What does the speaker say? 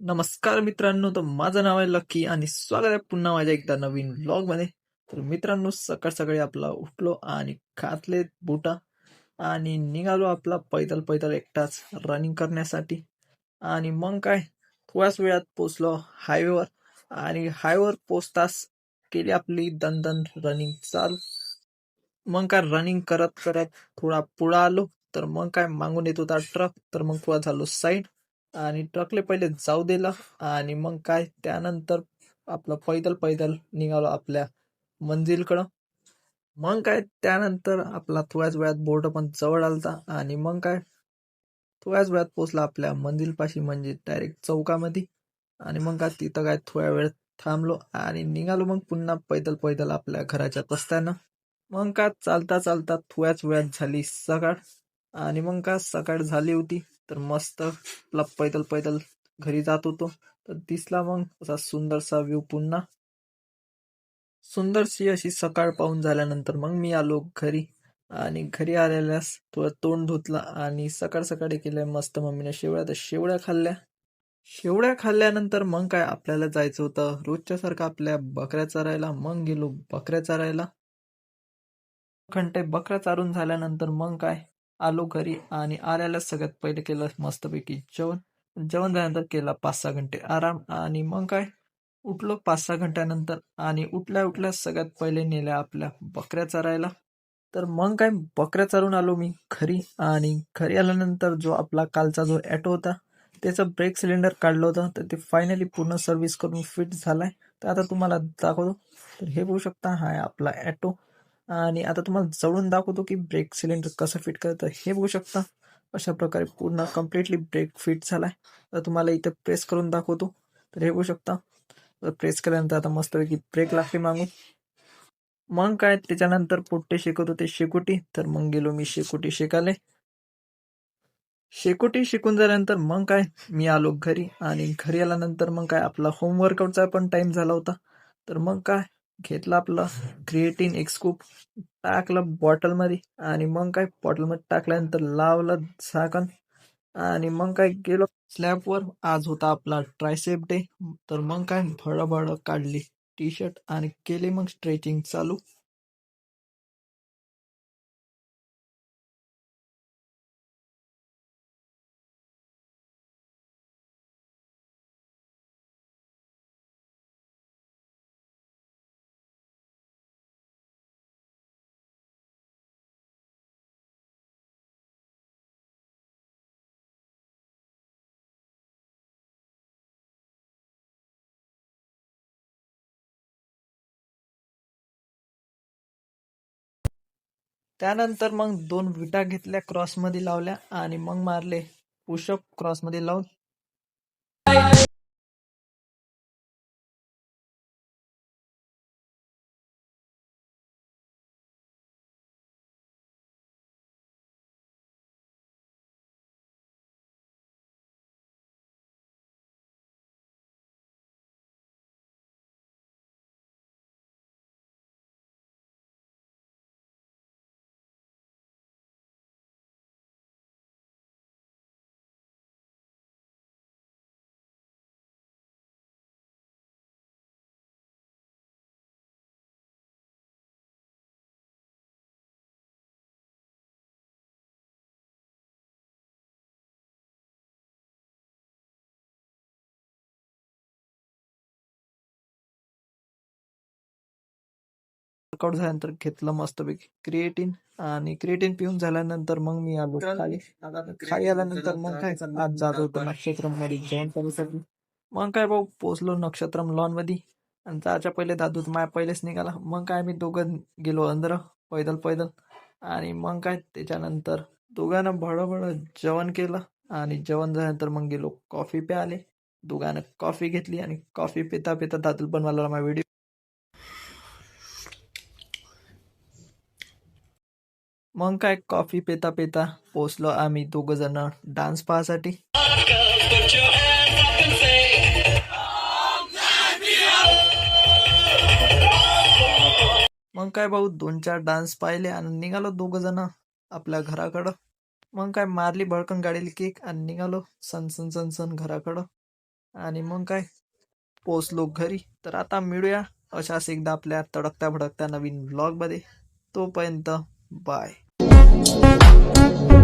नमस्कार मित्रांनो तर माझं नाव आहे लकी आणि स्वागत आहे पुन्हा माझ्या एकदा नवीन व्लॉगमध्ये तर मित्रांनो सकाळ सकाळी आपला उठलो आणि खातले बुटा आणि निघालो आपला पैदल पैदल एकटाच रनिंग करण्यासाठी. आणि मग काय थोड्याच वेळात पोचलो हायवेवर आणि हायवेवर पोचताच केली आपली दन रनिंग चालू. मग काय रनिंग करत करत थोडा पुढं आलो तर मग काय मागून येत होता ट्रक तर मग थोडा झालो साईड आणि ट्रकले पहिले जाऊ दिलं. आणि मग काय त्यानंतर आपलं पैदल पैदल निघालो आपल्या मंजिलकडं. मग काय त्यानंतर आपला थोड्याच वेळात बोर्ड पण जवळ आलता. आणि मग काय थोड्याच वेळात पोचला आपल्या मंजिलपाशी म्हणजे डायरेक्ट चौकामध्ये. आणि मग काय तिथं काय थोड्या वेळ थांबलो आणि निघालो मग पुन्हा पैदल पैदल आपल्या घराच्या रस्त्यानं. मग का चालता चालता थोड्याच वेळात झाली सकाळ. आणि मग का सकाळ झाली होती. तर मस्त आपला पैदल पैदल घरी जात होतो. तर दिसला मग असा सुंदरसा व्ह्यू पुन्हा. सुंदरशी अशी सकाळ पाहून झाल्यानंतर मग मी आलो घरी. आणि घरी आलेल्यास थोडं तोंड धुतला आणि सकाळ सकाळी केल्या मस्त मम्मीने शेवळ्या तर शेवड्या खाल्ल्या. शेवड्या खाल्ल्यानंतर मग काय आपल्याला जायचं होतं? रोजच्या सारखं आपल्या बकऱ्या चरायला. मग गेलो बकऱ्या चरायला. घंटे बकऱ्या चारून झाल्यानंतर मग काय? आलो घरी आणि आल्याला सगळ्यात पहिले केलं मस्तपैकी जेवण. जेवण झाल्यानंतर केला पाच सहा घंटे आराम आणि मग काय? उठलो पाच सहा घंट्यानंतर आणि उठल्या उठल्या सगळ्यात पहिले नेल्या आपल्या बकऱ्या चरायला. तर मग काय? बकऱ्या चरून आलो मी घरी आणि घरी आल्यानंतर जो आपला कालचा जो ॲटो होता त्याचं ब्रेक सिलेंडर काढलं होतं. तर ते फायनली पूर्ण सर्व्हिस करून फिट झालाय. तर आता तुम्हाला दाखवतो. तर हे बघू शकता हा आहे आपला ॲटो. आणि आता तुम्हाला जवळून दाखवतो की ब्रेक सिलेंडर कसं फिट करतं. हे बघू शकता. अशा प्रकारे पूर्ण कम्प्लिटली ब्रेक फिट झाला आहे तर तुम्हाला इथे प्रेस करून दाखवतो. तर हे बघू शकता. तर प्रेस केल्यानंतर आता मस्तपैकी ब्रेक लागते मागून. मग काय त्याच्यानंतर पोट्टे शिकत होते शेकोटी. तर मग गेलो मी शेकोटी शिकाले शेकोटी शिकून झाल्यानंतर मग काय मी आलो घरी. आणि घरी आल्यानंतर मग काय आपला होमवर्कआउटचा पण टाइम झाला होता. तर मग काय घेतलं आपलं क्रिएटिन एक स्कूप टाकलं बॉटलमध्ये आणि मग काय बॉटलमध्ये टाकल्यानंतर लावलं झाकण आणि मग काय गेलो स्लॅबवर आज होता आपला ट्रायसेप डे तर मग काय भळभळ काढली टी शर्ट आणि केली मग स्ट्रेचिंग चालू. त्यानंतर मग दोन विटा घेतल्या क्रॉसमध्ये लावल्या आणि मग मारले. पुशअप क्रॉसमध्ये लावून. वर्कआउट झाल्यानंतर घेतलं मस्तपैकी. क्रिएटिन आणि क्रिएटिन पिऊन झाल्यानंतर मग मी आलो खाली. खाली आल्यानंतर मग काय? आज जात होतो नक्षत्रममध्ये करण्यासाठी. मग काय भाऊ? पोचलो नक्षत्रम लॉनमध्ये आणि जायच्या पहिले दादू तर माझ्या पहिलेच निघाला. मग काय मी दोघं गेलो अंदर पैदल पैदल. आणि मग काय? त्याच्यानंतर दोघांना भळभळ जेवण केलं. आणि जेवण झाल्यानंतर मग गेलो कॉफी प्याले. दोघांना कॉफी घेतली आणि कॉफी पिता पिता दादू बनवायला माझा व्हिडिओ मग काय कॉफी पेता पेता पोचलो आम्ही दोघं जण डान्स पाहासाठी. मग काय भाऊ दोन चार डान्स पाहिले आणि निघालो दोघं जण आपल्या घराकडं. मग काय मारली भडकन गाडीला केक आणि निघालो सन सनसन घराकडं. आणि मग काय पोचलो घरी. तर आता मिळूया अशाच एकदा आपल्या तडकत्या भडकत्या नवीन ब्लॉगमध्ये तोपर्यंत बाय Thank you.